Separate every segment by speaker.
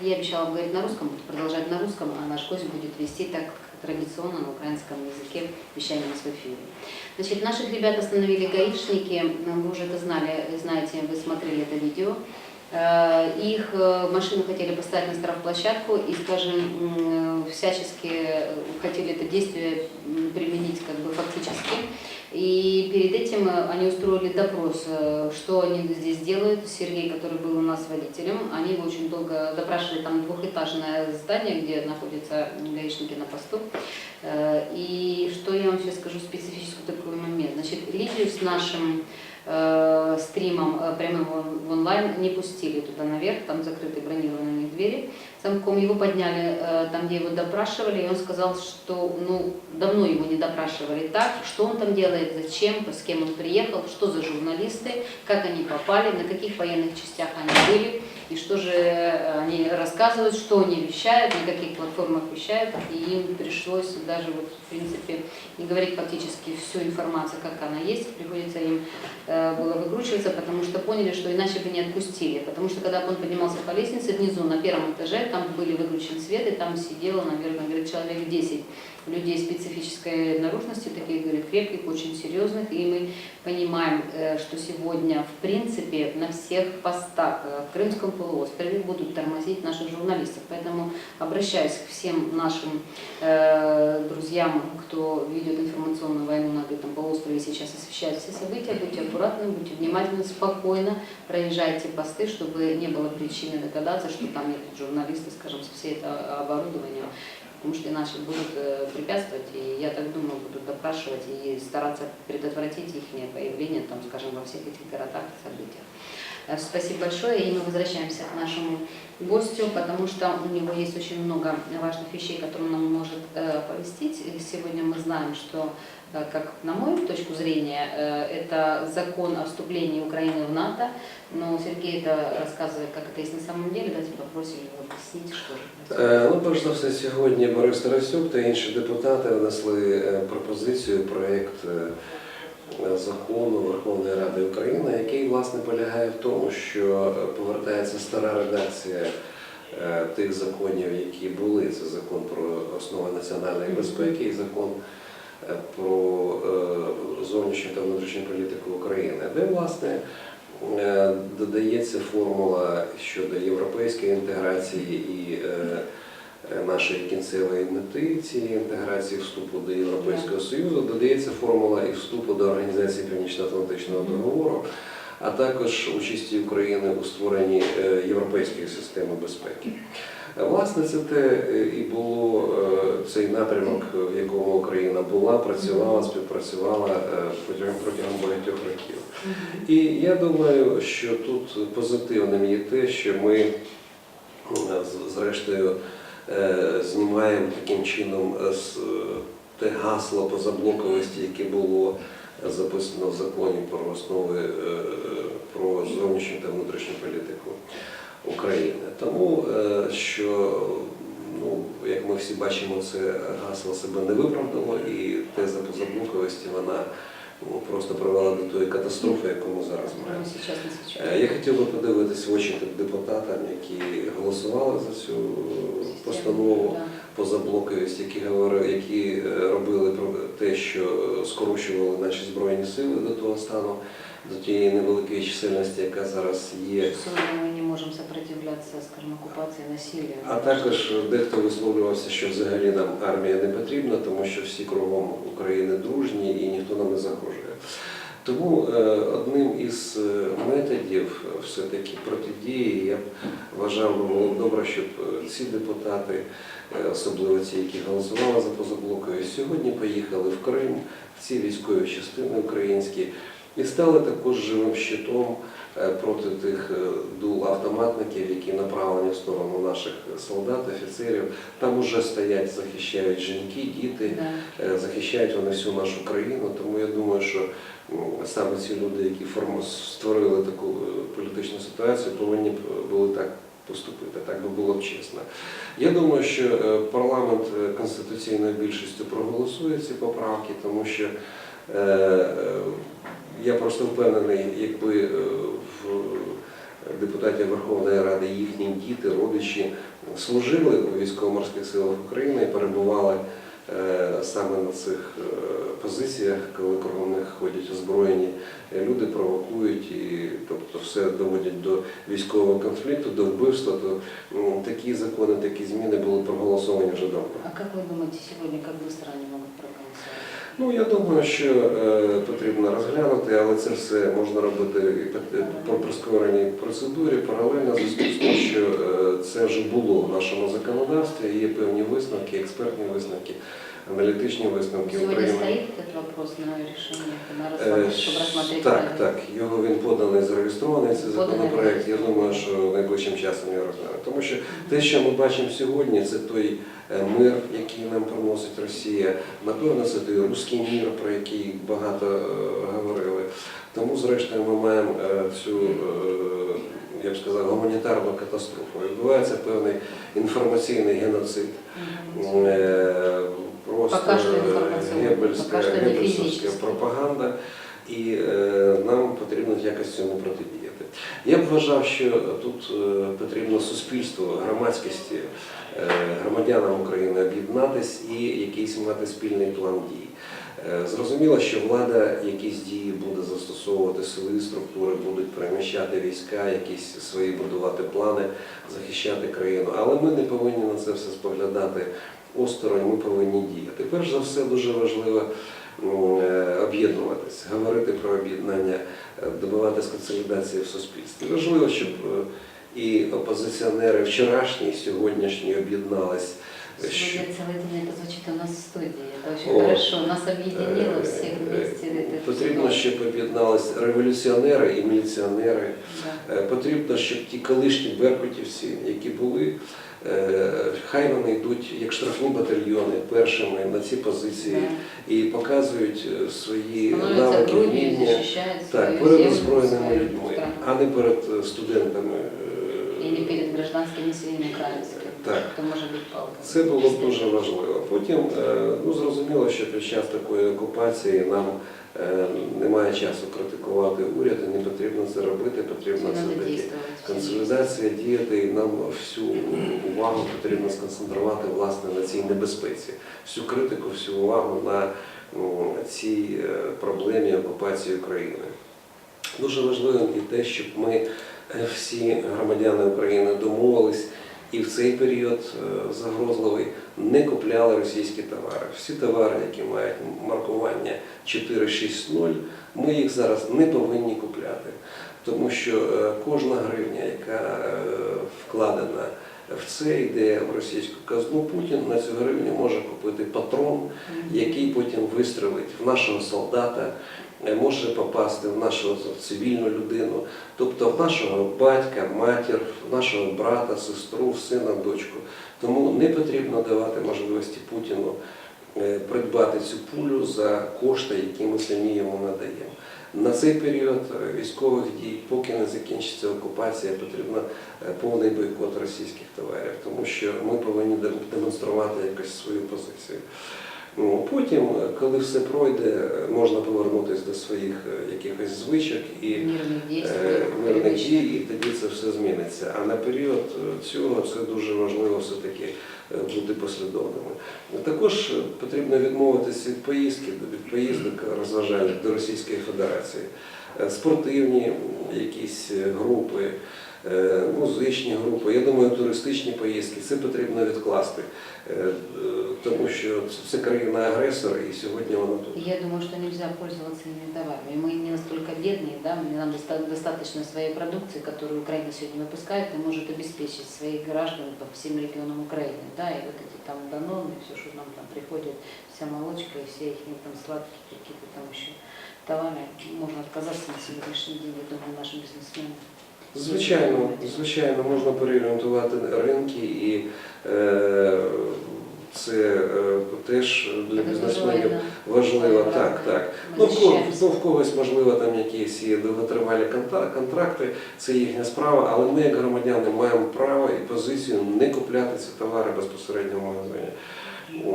Speaker 1: Я обещала говорить на русском, буду продолжать на русском, а наш гость будет вести так традиционно на украинском языке вещание нас в эфире. Значит, наших ребят остановили гаишники, вы уже это знали, знаете, вы смотрели это видео. Э, Их э, машину хотели поставить на штрафплощадку и, скажем, всячески хотели это действие применить как бы фактически. И перед этим э, они устроили допрос, э, что они здесь делают. Сергей, который был у нас водителем, они его очень долго допрашивали, там двухэтажное здание, где находятся гаишники на посту. Э, И что я вам сейчас скажу специфический такой момент. Значит, Лидию с нашим э, стримом э, прямым в онлайн не пустили туда наверх, там закрыты бронированные у них двери. Замком его подняли э, там, где его допрашивали, и он сказал, что ну, давно его не допрашивали так, что он там делает, зачем, с кем он приехал, что за журналисты, как они попали, на каких военных частях они были, И что же э, они рассказывают, что они вещают, на каких платформах вещают, и им пришлось даже вот, в принципе, не говорить фактически всю информацию, как она есть, приходится им э, было выкручиваться, потому что поняли, что иначе бы не отпустили. Потому что когда он поднимался по лестнице внизу, на первом этаже, там были выключен свет, и там сидело, наверное, человек 10 людей специфической наружности, таких, говорит, крепких, очень серьезных, и мы понимаем, э, что сегодня, в принципе, на всех постах э, в Крымском полуострове будут тормозить наших журналистов. Поэтому обращаюсь к всем нашим э, друзьям, кто ведет информационную войну на этом полуострове, сейчас освещает все события, будьте аккуратны, будьте внимательны, спокойно проезжайте посты, чтобы не было причины догадаться, что там нет журналисты, скажем, со всей это оборудованием, потому что иначе будут э, препятствовать, и я так думаю, будут допрашивать и стараться предотвратить их появление, там, скажем, во всех этих городах и событиях. Э, Спасибо большое, и мы возвращаемся к нашему гостю, потому что у него есть очень много важных вещей, которые он нам может э, повестить. И сегодня мы знаем, что, э, как на мою точку зрения, э, это закон о вступлении Украины в НАТО, но Сергей это рассказывает, как это есть на самом деле. Давайте попросим его объяснить, что же это.
Speaker 2: Е, Ну, перш за все, сьогодні Борис Тарасюк та інші депутати внесли е, пропозицію, проєкт е, закону Верховної Ради України, Який власне полягає в тому, що е, повертається стара редакція е, тих законів, які були. Це закон про основи національної безпеки і закон е, про зовнішню та внутрішню політику України, де власне додається формула щодо європейської інтеграції і нашої кінцевої мети цієї інтеграції вступу до Європейського Союзу, додається формула і вступу до Організації Північно-Атлантичного договору, а також участі України у створенні е, європейської системи безпеки. Власне, це те е, і було е, цей напрямок, в якому Україна була, працювала, співпрацювала протягом протягом багатьох років. І я думаю, що тут позитивним є те, що ми зрештою знімаємо таким чином те гасло позаблоковості, яке було записано в законі про основи е, про зовнішню та внутрішню політику України. Тому е, що, ну, як ми всі бачимо, це гасло себе не виправдало, і теза позаблоковості вона ну, просто привела до тої катастрофи, яку ми зараз маємо.
Speaker 1: сейчас на
Speaker 2: Е. Я хотів би подивитися в очі депутатам, які голосували за цю постанову. Позаблоковість, які говорили, які е, робили про те, що скорочували наші збройні сили до того стану, до тієї невеликої чисельності, яка зараз є.
Speaker 1: Мы не можем сопротивляться, скажем, оккупации, насилию.
Speaker 2: А також дехто висловлювався, що взагалі нам армія не потрібна, тому що всі кругом України дружні і ніхто нам не загрожує. Тому е, одним із е, методів е, все-таки протидії я б вважав було добре, щоб ці депутати, особливо ті, які голосували за позаблокою, сьогодні поїхали в Крим, в ці військові частини українські, і стали також живим щитом проти тих е, дул автоматників, які направлені в сторону наших солдат, офіцерів. Там уже стоять, захищають жінки, діти,
Speaker 1: Да.
Speaker 2: е, захищають вони всю нашу країну. Тому я думаю, що саме ці люди, які створили таку е, політичну ситуацію, повинні були так поступити. Так би було б чесно. Я думаю, що е, парламент е, конституційною більшістю проголосує ці поправки, тому що е, е, я просто впевнений, якби е, в депутатів Верховної Ради, їхні діти, родичі служили у військово-морських силах України і перебували е, саме на цих е, позиціях, коли кругом них ходять озброєні е, люди, провокують і тобто все доводять до військового конфлікту, до вбивства, то м, такі закони, такі зміни були проголосовані вже давно.
Speaker 1: А как вы думаете сегодня, как быстро они могут проголосовать?
Speaker 2: Ну я думаю, що е, потрібно розглянути, але це все можна робити і по- по прискореній процедурі паралельно в зв'язку з тим, що е, це вже було в нашому законодавстві. Є певні висновки, експертні висновки, аналітичні висновки
Speaker 1: Сегодня
Speaker 2: України.
Speaker 1: стоит этот вопрос на решение, на
Speaker 2: Е,
Speaker 1: рассмотрение, чтобы рассмотреть
Speaker 2: Так,
Speaker 1: это?
Speaker 2: так. Його він поданий, зареєстрований цей
Speaker 1: Поданий.
Speaker 2: законопроект. Я думаю, що найближчим часом його розглянуть. Тому що те, що ми бачимо сьогодні, це той е, мир, який нам приносить Росія. Напевно, це той руський мір, про який багато е, говорили. Тому, зрештою, ми маємо е, цю, е, я б сказав, гуманітарну катастрофу. Відбувається певний інформаційний геноцид. Е, Просто гебельська,
Speaker 1: пока
Speaker 2: гебельська пропаганда, і е, нам потрібно якось цьому протидіяти. Я б вважав, що тут е, потрібно суспільству, громадськості, е, громадянам України об'єднатись і якийсь мати спільний план дій. Е, Зрозуміло, що влада якісь дії буде застосовувати свої структури, будуть переміщати війська, якісь свої будувати плани, захищати країну. Але ми не повинні на це все споглядати осторонь, ми повинні діяти. Перш за все, дуже важливо об'єднуватися, говорити про об'єднання, е, добиватися консолідації в суспільстві. Важливо, щоб е, і опозиціонери вчорашні, і сьогоднішні об'єднались. що-
Speaker 1: Сегодня целый день это звучит у нас в студии. Это очень
Speaker 2: О.
Speaker 1: хорошо. Нас объединило
Speaker 2: Е,
Speaker 1: всех вместе. Это
Speaker 2: Потрібно,
Speaker 1: здорово.
Speaker 2: щоб об'єднались революціонери і міліціонери.
Speaker 1: Да.
Speaker 2: Е, Потрібно, щоб ті колишні беркутівці, які були, е, хай вони йдуть як штрафні батальйони першими на ці позиції
Speaker 1: Да.
Speaker 2: і показують е, свої
Speaker 1: Становятся
Speaker 2: навики,
Speaker 1: грудью и
Speaker 2: вміння
Speaker 1: защищают свою
Speaker 2: так, перед
Speaker 1: землю,
Speaker 2: озброєними
Speaker 1: свою
Speaker 2: людьми,
Speaker 1: страну.
Speaker 2: а не перед е, студентами. е,
Speaker 1: И не перед гражданскими своими украинскими.
Speaker 2: Так.
Speaker 1: Это может быть палка.
Speaker 2: Це було б дуже важливо. Потім е, ну, зрозуміло, що під час такої окупації нам е, немає часу критикувати уряд, і не потрібно це робити, потрібно це таки консолідація діяти, і нам всю увагу потрібно сконцентрувати власне на цій небезпеці, всю критику, всю увагу на цій е, проблемі окупації України. Дуже важливим і те, щоб ми всі громадяни України домовились і в цей період е, загрозливий не купляли російські товари. Всі товари, які мають маркування 460, ми їх зараз не повинні купляти, тому що е, кожна гривня, яка е, вкладена в це, йде в російську казну Путін на цю гривню може купити патрон, який потім вистрелить в нашого солдата, е, може попасти в нашу цивільну людину, тобто в нашого батька, матір, в нашого брата, сестру, сина, дочку. Тому не потрібно давати можливості Путіну е, придбати цю пулю за кошти, які ми самі йому надаємо. На цей період е, військових дій, поки не закінчиться окупація, потрібно е, повний бойкот російських товарів, тому що ми повинні дем- демонструвати якось свою позицію. Ну, Потім, е, коли все пройде, е, можна повернутися до своїх е, якихось звичок і
Speaker 1: Мирных действий.
Speaker 2: е, мирних
Speaker 1: привычных.
Speaker 2: дій, і тоді це все зміниться. А на період е, цього це дуже важливо все-таки е, бути послідовними. Також е, потрібно відмовитися від поїздки, від поїздок розважальних до Російської Федерації. Е, Спортивні якісь е, групи, е, музичні групи, я думаю, туристичні поїздки, це потрібно відкласти, е, е, тому що це країна-агресор і сьогодні вона тут.
Speaker 1: Я думаю, что нельзя пользоваться ими товарами. Мы не настолько бедные, да, нам доста- достаточно своей продукции, которую Украина сегодня выпускает и может обеспечить своих граждан по всем регионам Украины. Да, и вот эти там даноны, все, что нам там приходит, вся молочка и все их там сладкие какие-то там еще товары, можно отказаться на сегодняшний день, я думаю, нашим бизнесменам.
Speaker 2: Звичайно, звичайно, можна переорієнтувати ринки і е, це е, теж для бізнесменів важливо. Так, так. Ну, в, кого- ну, в когось, можливо, там якісь є довготривалі конта- контракти, це їхня справа, але ми, як громадяни, маємо право і позицію не купляти ці товари безпосередньо в магазині.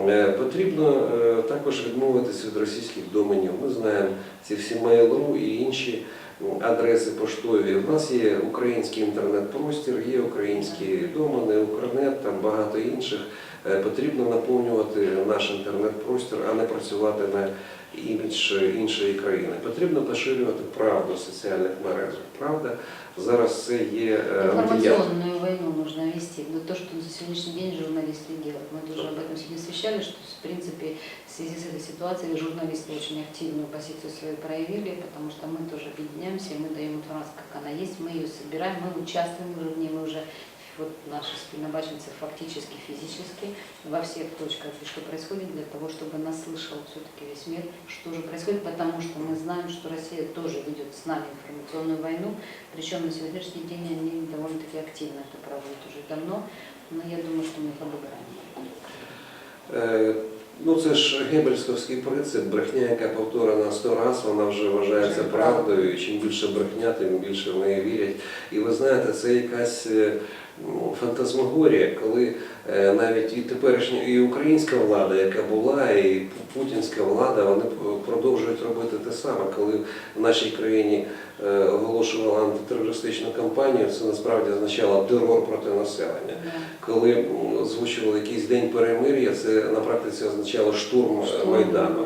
Speaker 2: Е, Потрібно е, також відмовитися від російських доменів. Ми знаємо ці всі Mail.ru і інші адреси поштові. У нас є український інтернет-простір, є українські домени, Укрнет, там багато інших. Е, Потрібно наповнювати наш інтернет-простір, а не працювати на імідж іншої країни. Потрібно поширювати правду в соціальних мережах. Правда зараз це є е, антият.
Speaker 1: Информационную войну нужно вести. Вот то, что на сегодняшний день журналисты делают. Мы тоже об этом сегодня освещали, что в принципе в Связи с этой ситуацией журналисты очень активную позицию свою проявили, потому что мы тоже объединяемся, мы даем информацию, как она есть, мы ее собираем, мы участвуем уже в ней, мы уже вот наши спільнобачницы фактически, физически во всех точках, и что происходит для того, чтобы нас слышал все-таки весь мир, что же происходит, потому что мы знаем, что Россия тоже ведет с нами информационную войну, причем на сегодняшний день они довольно-таки активно это проводят уже давно, но я думаю, что мы их обыграем.
Speaker 2: Ну, це ж гебельський принцип, брехня, яка повторена сто раз, вона вже вважається правдою. І чим більше брехня, тим більше в неї вірять. І ви знаєте, це якась е, фантазмагорія, коли е, навіть і теперішня і українська влада, яка була, і путінська влада, вони продовжують робити те саме, коли в нашій країні е, оголошували антитерористичну кампанію, це насправді означало терор проти населення. Коли озвучували якийсь день перемир'я, це на практиці означало штурм е, Майдану.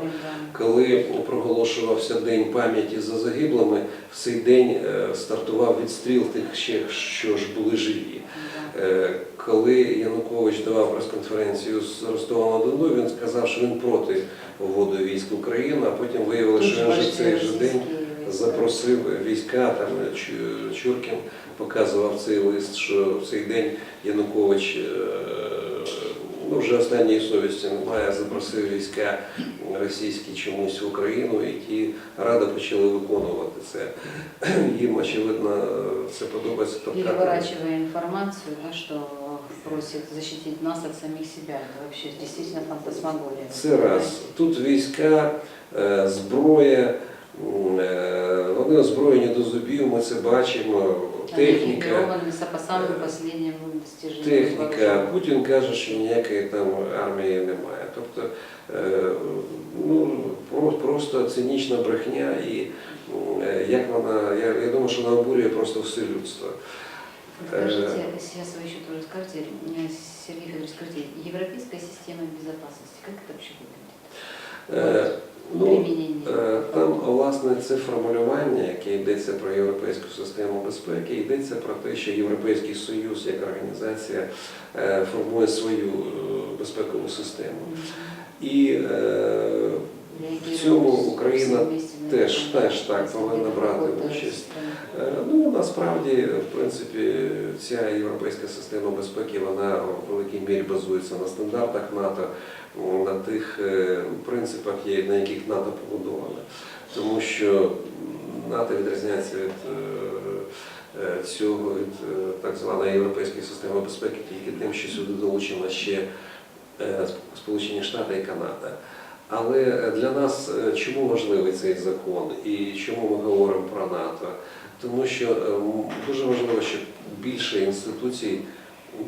Speaker 2: Коли проголошувався День пам'яті за загиблими, в цей день стартував відстріл тих, ще, що ж були живі. Е, Коли Янукович давав прес-конференцію з Ростова на Дону, він сказав, що він проти вводу військ в Україну, а потім виявилося, що він вже цей же день запросив війська, там Чуркін показував цей лист, що в цей день Янукович е, ну, вже останньої совісті немає, запросив війська російські чомусь в Україну, і ті радо почали виконувати це. Їм, очевидно, це подобається.
Speaker 1: Переворачивая информацию, да, что просит защитить нас от самих себя. Это вообще действительно фантасмагория.
Speaker 2: Це раз. Тут війська, е, зброя, е, вони озброєні до зубів, ми це бачимо, техніка.
Speaker 1: экипированы по самым последним достижениям.
Speaker 2: Техніка.
Speaker 1: вооружения.
Speaker 2: Путін каже, що ніякої там армії немає. Тобто е, ну, про- просто цинічна брехня і м, е, як вона, я, я думаю, що вона обурює просто все людство.
Speaker 1: Скажите, сейчас вы еще тоже скажете, э, Сергей Федорович, скажите, европейская система безопасности, как это вообще выглядит?
Speaker 2: Е, Ну, Е, Там, власне, це формулювання, яке йдеться про європейську систему безпеки, йдеться про те, що Європейський Союз як організація е, формує свою безпекову систему. І в цьому Україна теж, теж так повинна брати участь. Е, Ну, насправді, в принципі, ця європейська система безпеки, вона в великій мірі базується на стандартах НАТО, на тих е, принципах, на яких НАТО побудоване. Тому що НАТО відрізняється від е, цього, від так званої європейської системи безпеки тільки тим, що сюди долучено ще Сполучені Штати і Канада. Але для нас е, чому важливий цей закон і чому ми говоримо про НАТО? Тому що е, дуже важливо, щоб більше інституцій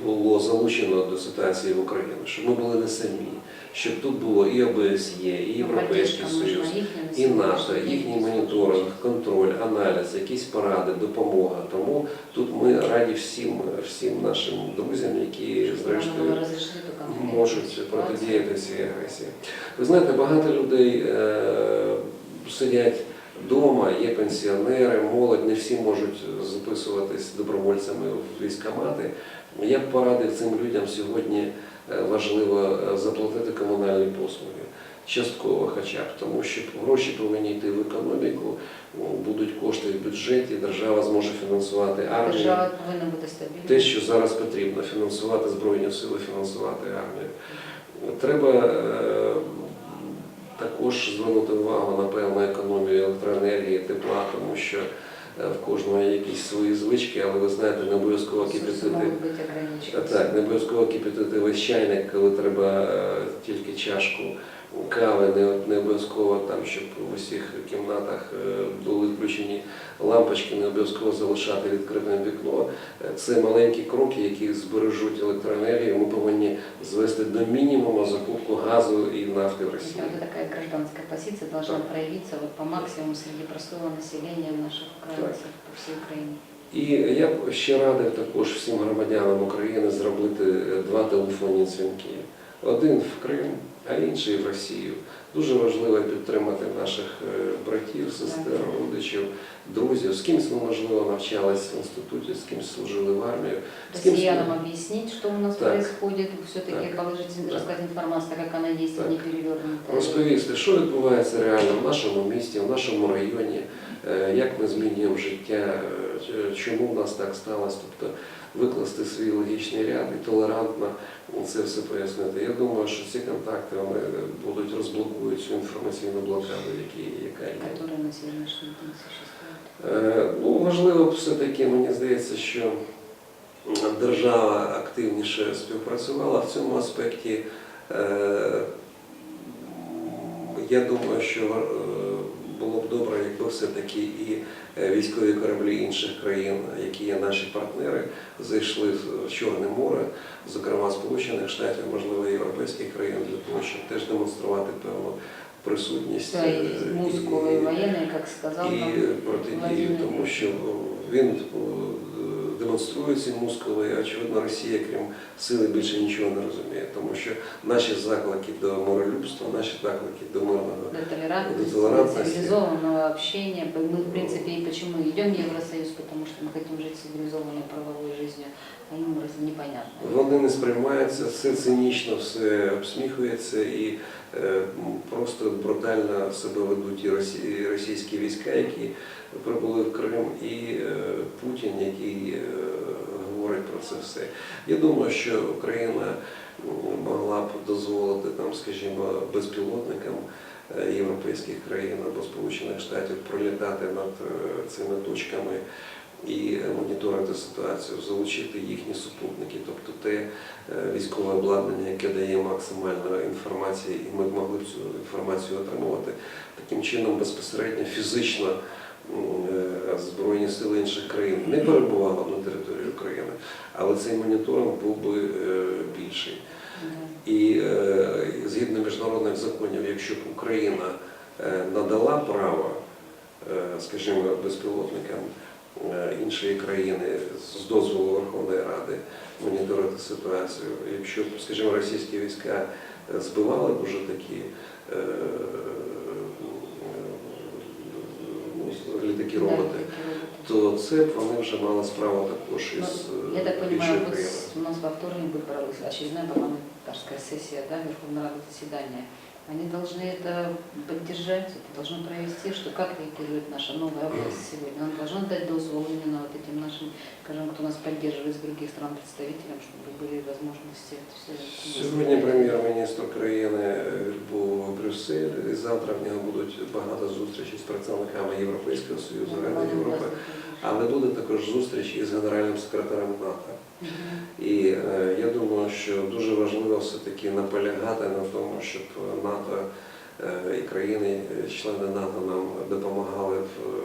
Speaker 2: було залучено до ситуації в Україні, щоб ми були не самі, щоб тут було і ОБСЄ, і Європейський
Speaker 1: Поддержка нужна
Speaker 2: Союз,
Speaker 1: ихняя на
Speaker 2: і НАТО,
Speaker 1: сегодняшний день.
Speaker 2: їхній моніторинг, контроль, аналіз, якісь поради, допомога. Тому тут ми раді всім, всім нашим друзям, які
Speaker 1: Чтобы
Speaker 2: зрештою
Speaker 1: можно было разрешить эту конфликтную
Speaker 2: можуть
Speaker 1: ситуацию.
Speaker 2: протидіяти цій агресії. Ви знаєте, багато людей е, сидять вдома, є пенсіонери, молодь, не всі можуть записуватись добровольцями в військкомати. Я б порадив цим людям сьогодні е, важливо е, заплатити комунальні послуги. Частково хоча б, тому що гроші повинні йти в економіку, будуть кошти в бюджеті, держава зможе фінансувати армію.
Speaker 1: Держава повинна бути стабільна.
Speaker 2: Те, що зараз потрібно фінансувати Збройні Сили, фінансувати армію. Треба е, також звернути увагу на певну економію електроенергії, тепла, тому що е, в кожного є якісь свої звички, але ви знаєте, не обов'язково кипятити. Так, не обов'язково кипятити весь чайник, коли треба е, тільки чашку кави, не, не обов'язково там, щоб в усіх кімнатах е, були включені лампочки, не обов'язково залишати відкритим вікно. Е, Це маленькі кроки, які збережуть електроенергію. Ми повинні звести до мінімуму закупку газу і нафти в Росії.
Speaker 1: вот такая гражданская позиция должна
Speaker 2: Так.
Speaker 1: проявиться вот по максимуму среди простого населения наших украинцев по всей Украине.
Speaker 2: І я б ще радив також всім громадянам України зробити е, два телефонні дзвінки. Один в Крим, а інший в Росію. Дуже важливо підтримати наших е, братів, сестер, родичів, друзів, з кимсь ми, можливо, навчались в інституті, з кимсь служили в армію. Кем
Speaker 1: Россиянам объяснить, у нас происходит, все-таки
Speaker 2: Так.
Speaker 1: положить,
Speaker 2: Так.
Speaker 1: рассказать информацию, так как она есть,
Speaker 2: Так.
Speaker 1: не перевернутая.
Speaker 2: Розповісти, що відбувається реально в нашому місті, в нашому районі, е, як ми змінюємо життя, е, чому в нас так сталося. Тобто викласти свій логічний ряд і толерантно це все пояснити. Я думаю, що ці контакти вони будуть розблокують цю інформаційну блокаду, які, яка є. Е, Ну, важливо все-таки, мені здається, що держава активніше співпрацювала в цьому аспекті. Е, Я думаю, що е, було б добре, якби все-таки і е, військові кораблі інших країн, які є наші партнери, зайшли в Чорне море, зокрема Сполучених Штатів, можливо, європейських країн, для того, щоб теж демонструвати певну присутність.
Speaker 1: Да, воєнної,
Speaker 2: як
Speaker 1: сказав
Speaker 2: і- протидію, тому що він е, демонструє ці мускули, і, очевидно, Росія, крім сили, більше нічого не розуміє, тому що наші заклики до миролюбства, наші заклики до мирного
Speaker 1: до толерантности,
Speaker 2: До
Speaker 1: цивилизованного общения. Мы, в принципе, и почему идем в Евросоюз, потому что мы хотим жить цивилизованной правовой жизнью, а раз- непонятно.
Speaker 2: вони не сприймаються, все цинічно, все обсміхується і е, просто брутально себе ведуть і російські війська, які прибули в Крим, і е, Путін, який е, говорить про це все. Я думаю, що Україна могла б дозволити там, скажімо, безпілотникам е, європейських країн або Сполучених Штатів пролітати над цими точками і моніторити ситуацію, залучити їхні супутники, тобто те військове обладнання, яке дає максимально інформації, і ми б могли б цю інформацію отримувати таким чином безпосередньо фізично. Е, Збройні сили інших країн не перебували б на території України, але цей моніторинг був би е, більший. І е, згідно міжнародних законів, якщо б Україна надала право, скажімо, безпілотникам іншої країни з дозволу Верховної Ради моніторити ситуацію, якщо б, скажімо, російські війська збивали б уже такі літаки роботи,
Speaker 1: такие роботы.
Speaker 2: то це вони вже мали справу також
Speaker 1: Ну,
Speaker 2: із
Speaker 1: Я так
Speaker 2: е,
Speaker 1: понимаю, вот с- у нас во вторник будет проводиться очередная парламентарская сессия, да, Верховного Рады заседания. Они должны это поддержать, это должно провести, что как реагирует наша новая власть сегодня. Она должна дать дозвол именно вот этим нашим, скажем, кто нас поддерживает с других стран представителям, чтобы были возможности это все.
Speaker 2: Сьогодні прем'єр-міністр країни був в Брюсселі, і завтра в нього будуть багато зустрічей з представниками Європейського Союзу, Ради Європи, але буде також зустріч із генеральним секретарем НАТО. І е, я думаю, що дуже важливо все-таки наполягати на тому, щоб НАТО е, і країни, е, члени НАТО нам допомагали в,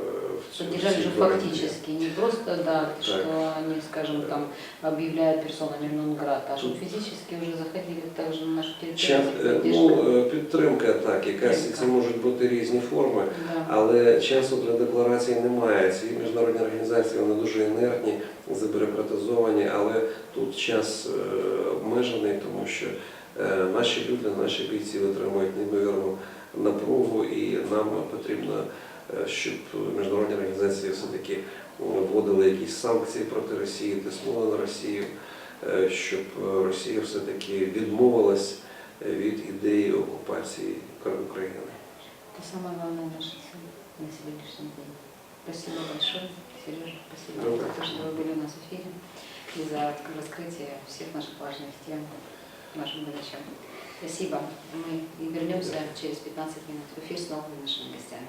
Speaker 1: Поддержали же фактически, не просто, да, что они, скажем, там объявляют персонами Нонград, а что физически уже заходили также на нашу
Speaker 2: Час,
Speaker 1: территорию.
Speaker 2: е, ну, е, підтримка так, якась це можуть бути різні форми.
Speaker 1: Да.
Speaker 2: Але часу для декларації немає. Ці міжнародні організації вони дуже інертні, забюрократизовані, але тут час е, обмежений, тому що е, наші люди, наші бійці витримують неймовірну напругу, і нам потрібно, щоб міжнародні організації все-таки вводили якісь санкції проти Росії, тиснули на Росію, е, щоб Росія все-таки відмовилась від ідеї окупації України.
Speaker 1: Это самая главная наша цель на сегодняшний день. Спасибо большое, Сережа, спасибо
Speaker 2: Добрый.
Speaker 1: за то, что вы были у нас в эфире и за раскрытие всех наших важных тем нашим горячам. Спасибо. Мы и вернемся через 15 минут в эфир с новыми нашими гостями.